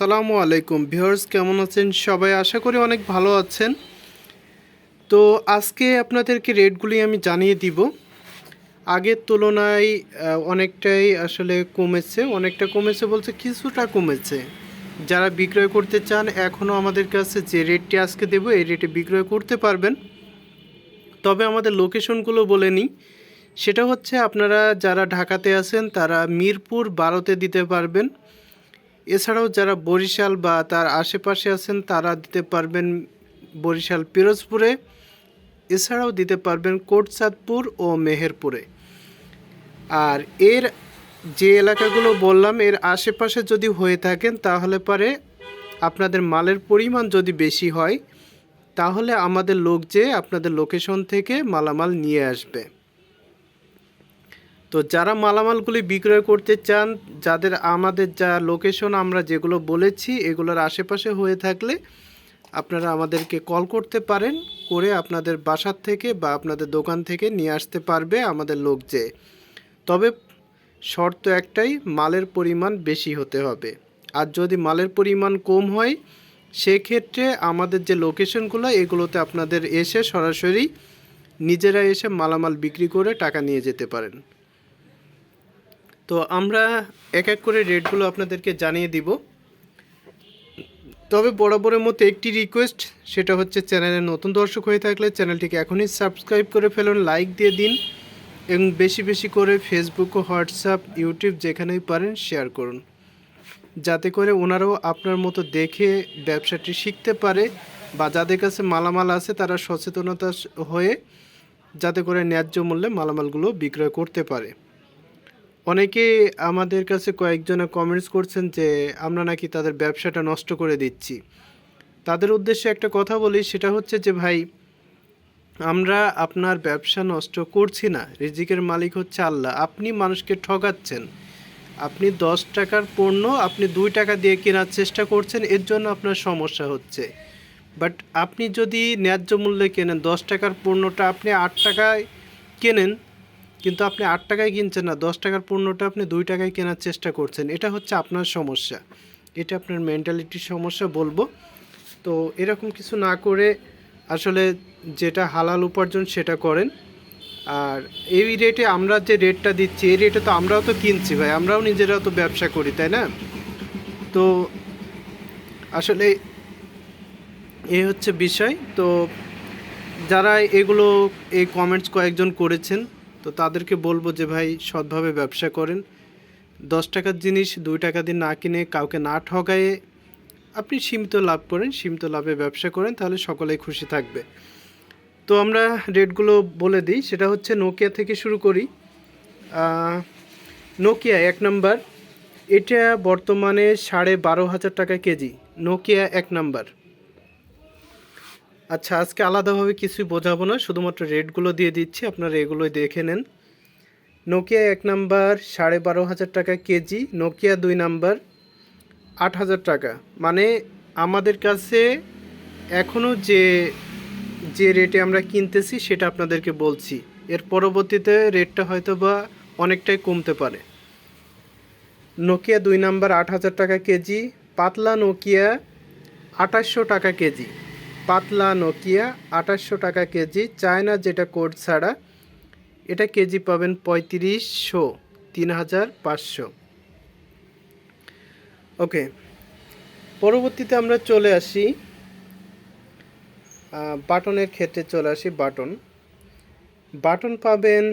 আসসালামু আলাইকুম। ভিউয়ার্স, কেমন আছেন? সবাই আশা করি অনেক ভালো আছেন। তো আজকে আপনাদেরকে রেটগুলি আমি জানিয়ে দিব। আগের তুলনায় অনেকটাই আসলে কমেছে। অনেকটা কমেছে বলতে কিছুটা কমেছে। যারা বিক্রয় করতে চান এখনও আমাদের কাছে যে রেটটি আজকে দেবো, এই রেটে বিক্রয় করতে পারবেন। তবে আমাদের লোকেশনগুলো বলে নিই। সেটা হচ্ছে আপনারা যারা ঢাকাতে আছেন, তারা মিরপুর বারোতে দিতে পারবেন। এছাড়াও যারা বরিশাল বা তার আশেপাশে আছেন, তারা দিতে পারবেন বরিশাল, পিরোজপুরে। এছাড়াও দিতে পারবেন কোটচাঁদপুর ও মেহেরপুরে। আর এর যে এলাকাগুলো বললাম, এর আশেপাশে যদি হয়ে থাকেন, তাহলে পারে আপনাদের মালের পরিমাণ যদি বেশি হয়, তাহলে আমাদের লোক যে আপনাদের লোকেশন থেকে মালামাল নিয়ে আসবে। তো যারা মালামালগুলি বিক্রয় করতে চান, যাদের আমাদের যা লোকেশন আমরা যেগুলো বলেছি, এগুলোর আশেপাশে হয়ে থাকলে আপনারা আমাদেরকে কল করতে পারেন, করে আপনাদের বাসার থেকে বা আপনাদের দোকান থেকে নিয়ে আসতে পারবে আমাদের লোক যে। তবে শর্ত একটাই, মালের পরিমাণ বেশি হতে হবে। আর যদি মালের পরিমাণ কম হয়, সেক্ষেত্রে আমাদের যে লোকেশনগুলো এগুলোতে আপনাদের এসে সরাসরি নিজেরা এসে মালামাল বিক্রি করে টাকা নিয়ে যেতে পারেন। তো আমরা এক এক করে রেটগুলো আপনাদেরকে জানিয়ে দিব। তবে বরাবরের মতো একটি রিকোয়েস্ট সেটা হচ্ছে চ্যানেলে নতুন দর্শক হয়ে থাকলে চ্যানেলটিকে এখনই সাবস্ক্রাইব করে ফেলুন লাইক দিয়ে দিন এবং বেশি বেশি করে ফেসবুক ও হোয়াটসঅ্যাপ ইউটিউব যেখানেই পারেন শেয়ার করুন। যাতে করে ওনারাও আপনার মতো দেখে ব্যবসাটি শিখতে পারে বা যাদের কাছে মালামাল আছে তারা সচেতনতা হয়ে যাতে করে ন্যায্য মূল্যে মালামালগুলো বিক্রয় করতে পারে। অনেকে আমাদের কাছে কয়েকজনে কমেন্টস করছেন যে, আমরা নাকি তাদের ব্যবসাটা নষ্ট করে দিচ্ছি। তাদের উদ্দেশ্যে একটা কথা বলি, সেটা হচ্ছে যে, ভাই, আমরা আপনার ব্যবসা নষ্ট করছি না। রিজিকের মালিক হচ্ছে আল্লাহ। আপনি মানুষকে ঠকাচ্ছেন আপনি দশ টাকার পণ্য আপনি দুই টাকা দিয়ে কেনার চেষ্টা করছেন, এর জন্য আপনার সমস্যা হচ্ছে। বাট আপনি যদি ন্যায্য মূল্যে কেনেন, দশ টাকার পণ্যটা আপনি আট টাকায় কেনেন কিন্তু আপনি আট টাকায় কিনছেন না, দশ টাকার পণ্যটা আপনি দুই টাকায় কেনার চেষ্টা করছেন। এটা হচ্ছে আপনার সমস্যা। এটা আপনার মেন্টালিটির সমস্যা বলব। তো এরকম কিছু না করে আসলে যেটা হালাল উপার্জন সেটা করেন। আর এই রেটে আমরা যে রেটটা দিচ্ছি, এই রেটে তো আমরাও তো কিনছি ভাই, আমরাও নিজেরাও তো ব্যবসা করি, তাই না? তো আসলে এ হচ্ছে বিষয়। তো যারা এগুলো, এই কমেন্টস কয়েকজন করেছেন তো তাদেরকে বলব যে, ভাই, সৎভাবে ব্যবসা করেন। দশ টাকার জিনিস, দুই টাকা দিয়ে না কিনে কাউকে না ঠকায়ে আপনি সীমিত লাভ করেন, সীমিত লাভে ব্যবসা করেন, তাহলে সকলেই খুশি থাকবে। তো আমরা রেটগুলো বলে দিই। সেটা হচ্ছে নোকিয়া থেকে শুরু করি। নোকিয়া এক নাম্বার। এটা বর্তমানে সাড়ে বারো হাজার টাকা কেজি। নোকিয়া এক নাম্বার। আচ্ছা আজকে আলাদাভাবে কিছুই বোঝাবো না, শুধুমাত্র রেটগুলো দিয়ে দিচ্ছি, আপনারা এগুলোই দেখে নেন। নোকিয়া এক নাম্বার, সাড়ে বারো হাজার টাকা কেজি নোকিয়া দুই নাম্বার, আট হাজার টাকা। মানে আমাদের কাছে এখনও যে যে রেটে আমরা কিনতেছি সেটা আপনাদেরকে বলছি। এর পরবর্তীতে রেটটা হয়তো বা অনেকটাই কমতে পারে। নোকিয়া দুই নাম্বার, আট হাজার টাকা কেজি, পাতলা নোকিয়া আঠাশশো টাকা কেজি। পাতলা নোকিয়া, আঠাশশো টাকা কেজি। চায়না যেটা কোড ছাড়া, এটা কেজি পাবেন পঁয়ত্রিশশো তিন হাজার পাঁচশো। ওকে, পরবর্তীতে আমরা চলে আসি বাটনের ক্ষেত্রে চলে আসি বাটন। বাটন পাবেন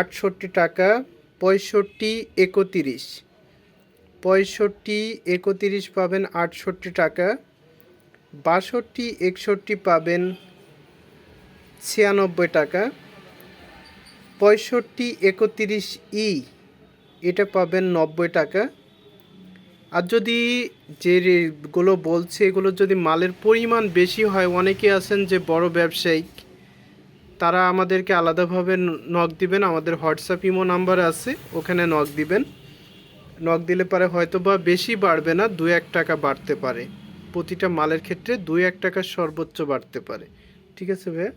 আটষট্টি টাকা, পঁয়ষট্টি একত্রিশ। পঁয়ষট্টি একত্রিশ পাবেন আটষট্টি টাকা বাষট্টি, একষট্টি পাবেন ছিয়ানব্বই টাকা। পঁয়ষট্টি, একত্রিশ ই, এটা পাবেন নব্বই টাকা। আর যদি যে রেটগুলো বলছে, এগুলো যদি মালের পরিমাণ বেশি হয়, অনেকে আছেন যে বড় ব্যবসায়িক, তারা আমাদেরকে আলাদাভাবে নক দিবেন। আমাদের হোয়াটসঅ্যাপ, ইমো নাম্বার আছে, ওখানে নক দিবেন। নক দিলে পারে হয়তো বা বেশি বাড়বে না দু এক টাকা বাড়তে পারে। প্রতিটা মালের ক্ষেত্রে দুই এক টাকা সর্বোচ্চ বাড়তে পারে। ঠিক আছে ভাইয়া?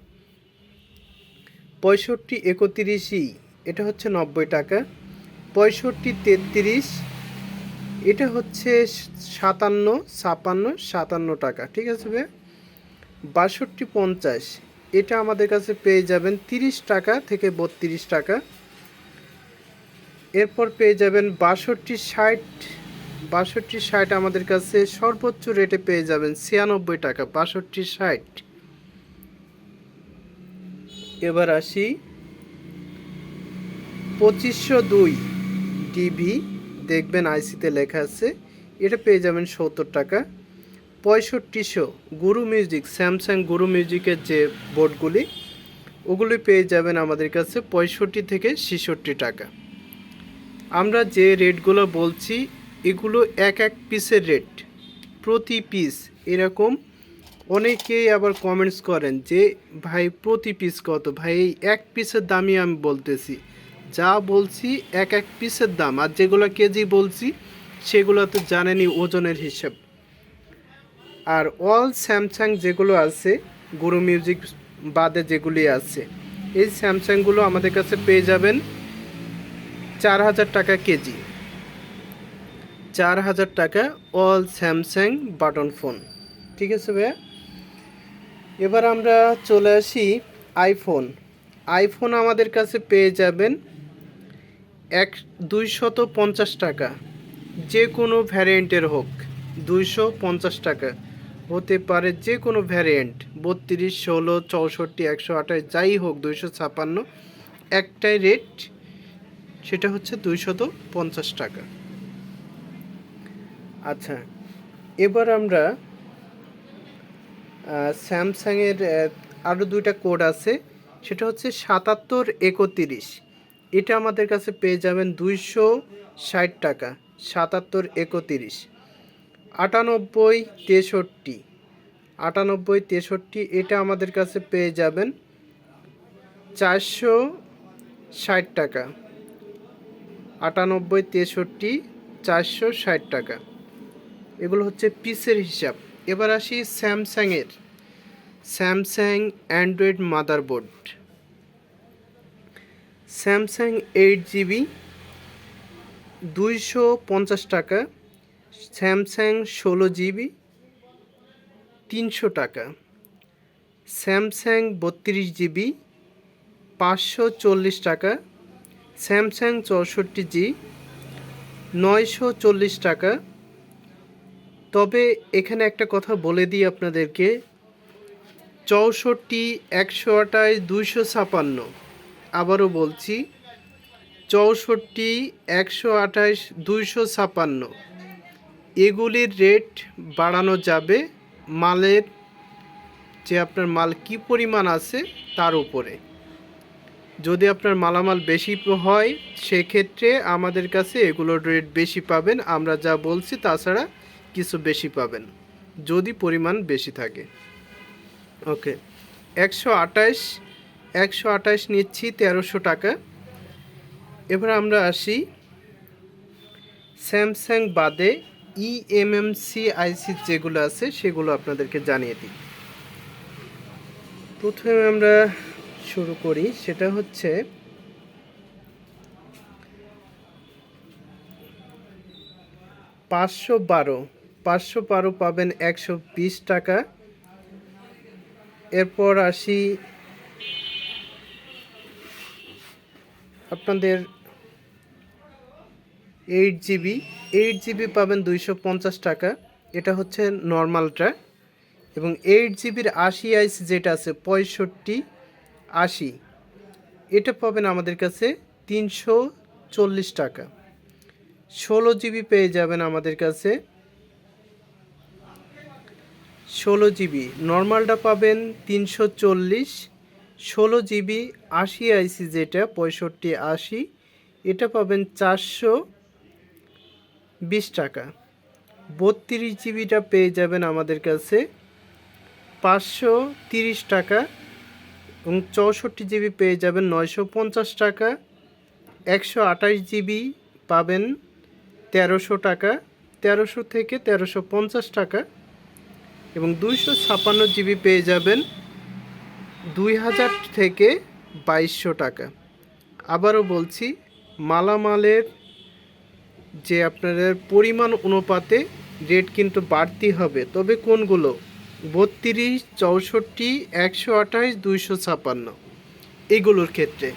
পঁয়ষট্টি একত্রিশই, এটা হচ্ছে নব্বই টাকা। পঁয়ষট্টি তেত্রিশ, এটা হচ্ছে সাতান্ন, ছাপান্ন, সাতান্ন টাকা। ঠিক আছে ভাই বাষট্টি পঞ্চাশ, এটা আমাদের কাছে পেয়ে যাবেন তিরিশ টাকা থেকে বত্রিশ টাকা। এরপর পেয়ে যাবেন বাষট্টি ষাট বাষট্টি ষাট আমাদের কাছে সর্বোচ্চ রেটে পেয়ে যাবেন ছিয়ানব্বই টাকা, বাষট্টি ষাট। এবার আসি পঁচিশশো দুই ডিবি, দেখবেন আইসিতে লেখা আছে, এটা পেয়ে যাবেন সত্তর টাকা। পঁয়ষট্টিশো গুরু মিউজিক, স্যামসাং গুরু মিউজিকের যে বোর্ডগুলি, ওগুলি পেয়ে যাবেন আমাদের কাছে পঁয়ষট্টি থেকে ছেষট্টি টাকা। আমরা যে রেটগুলো বলছি এগুলো এক এক পিসের রেট প্রতি পিস এরকম অনেকেই আবার কমেন্টস করেন যে, ভাই, প্রতি পিস কত? ভাই, এই এক পিসের দামই আমি বলতেছি। যা বলছি এক এক পিসের দাম। আর যেগুলো কেজি বলছি, সেগুলো তো জানেনই ওজনের হিসাব। আর অল স্যামসাং যেগুলো আছে গুরু মিউজিক বাদে যেগুলি আছে, এই স্যামসাংগুলো আমাদের কাছে পেয়ে যাবেন চার হাজার টাকা কেজি। চার হাজার টাকা অল স্যামসাং বাটন ফোন। ঠিক আছে ভাইয়া? এবার আমরা চলে আসি আইফোন। আইফোন আমাদের কাছে পেয়ে যাবেন এক দুইশত পঞ্চাশ টাকা। যে কোনো ভ্যারিয়েন্টের হোক দুইশো পঞ্চাশ টাকা। হতে পারে যে কোনো ভ্যারিয়েন্ট, বত্রিশ, ষোলো, চৌষট্টি, একশো আঠাশ, যাই হোক দুইশো ছাপান্ন একটাই রেট, সেটা হচ্ছে দুইশত পঞ্চাশ টাকা। আচ্ছা এবার আমরা স্যামসাংয়ের আরও দুইটা কোড আছে, সেটা হচ্ছে সাতাত্তর একত্রিশ। এটা আমাদের কাছে পেয়ে যাবেন দুইশো ষাট টাকা, সাতাত্তর একত্রিশ। আটানব্বই তেষট্টি আটানব্বই তেষট্টি, এটা আমাদের কাছে পেয়ে যাবেন চারশো ষাট টাকা। আটানব্বই তেষট্টি, চারশো ষাট টাকা। এগুলো হচ্ছে পিসের হিসাব। এবার আসি স্যামসাংয়ের। Samsung android motherboard. Samsung eight GB, দুইশো পঞ্চাশ টাকা। স্যামসাং ষোলো জিবি, তিনশো টাকা। স্যামসাং বত্রিশ জিবি, পাঁচশো চল্লিশ টাকা। স্যামসাং চৌষট্টি জি, নয়শো চল্লিশ টাকা। তবে এখানে একটা কথা বলে দিই আপনাদেরকে। চৌষট্টি, একশো আটাশ, দুইশো ছাপান্ন। আবারও বলছি, চৌষট্টি, একশো আঠাশ দুইশো ছাপান্ন। এগুলির রেট বাড়ানো যাবে মালের, যে আপনার মাল কি পরিমাণ আছে তার উপরে। যদি আপনার মালামাল বেশি হয়, সেক্ষেত্রে আমাদের কাছে এগুলোর রেট বেশি পাবেন। আমরা যা বলছি তাছাড়া কিছু বেশি পাবেন, যদি পরিমাণ বেশি থাকে। ওকে, একশো আঠাশ একশো আঠাশ নিচ্ছি তেরোশো টাকা। এবার আমরা আসি স্যামসাং বাদে ইএমএমসি আইসি যেগুলো আছে সেগুলো আপনাদেরকে জানিয়ে দিই। প্রথমে আমরা শুরু করি, সেটা হচ্ছে পাঁচশো বারো। পাঁচশো বারো পাবেন একশো বিশ টাকা। এরপর আসি আপনাদের এইট জিবি। এইট জিবি পাবেন দুইশো পঞ্চাশ টাকা। এটা হচ্ছে নর্মালটা এবং এইট জিবির আশি আইস যেটা আছে, পঁয়ষট্টি আশি, এটা পাবেন আমাদের কাছে তিনশো চল্লিশ টাকা। ষোলো জিবি পেয়ে যাবেন আমাদের কাছে ষোলো জিবি। নর্মালটা পাবেন তিনশো চল্লিশ। ষোলো জিবি আশি আইসি যেটা পঁয়ষট্টি আশি। এটা পাবেন চারশো বিশ টাকা। বত্রিশ জিবিটা পেয়ে যাবেন আমাদের কাছে পাঁচশো তিরিশ টাকা এবং চৌষট্টি জিবি পেয়ে যাবেন নয়শো পঞ্চাশ টাকা। একশো আঠাশ জিবি পাবেন তেরোশো টাকা, তেরোশো থেকে তেরোশো পঞ্চাশ টাকা। এবং দুইশো ছাপান্ন জিবি পেয়ে যাবেন দুই হাজার থেকে বাইশশো টাকা। আবারও বলছি, মালামালের যে আপনাদের পরিমাণ অনুপাতে রেট কিন্তু বাড়তি হবে, তবে কোনগুলো? বত্রিশ, চৌষট্টি, একশো আঠাশ, দুইশো ছাপান্ন এগুলোর ক্ষেত্রে।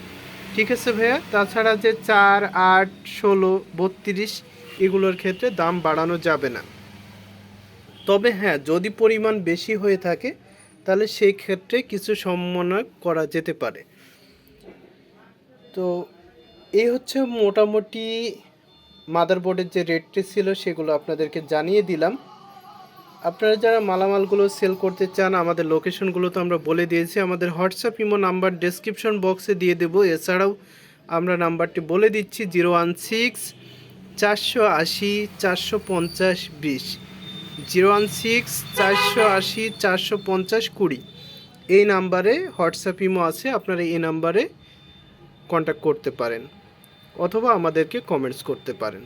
ঠিক আছে ভাইয়া? তাছাড়া যে চার, আট, ষোলো, বত্রিশ, এগুলোর ক্ষেত্রে দাম বাড়ানো যাবে না। তবে হ্যাঁ যদি পরিমাণ বেশি হয়ে থাকে, তাহলে সেই ক্ষেত্রে কিছু সমন্বয় করা যেতে পারে। তো এই হচ্ছে মোটামুটি মাদারবোর্ডের যে রেটটি ছিল, সেগুলো আপনাদেরকে জানিয়ে দিলাম। আপনারা যারা মালামালগুলো সেল করতে চান, আমাদের লোকেশনগুলো তো আমরা বলে দিয়েছি, আমাদের হোয়াটসঅ্যাপ ইমো নাম্বার ডেসক্রিপশন বক্সে দিয়ে দেবো। এছাড়াও আমরা নাম্বারটি বলে দিচ্ছি জিরো ওয়ান সিক্স চারশো আশি, চারশো পঞ্চাশ, বিশ। জিরো ওয়ান সিক্স, চারশো আশি, চারশো পঞ্চাশ, কুড়ি। এই নাম্বারে হোয়াটসঅ্যাপ ইমো আছে, আপনারা এই নাম্বারে কন্ট্যাক্ট করতে পারেন। অথবা আমাদেরকে কমেন্টস করতে পারেন।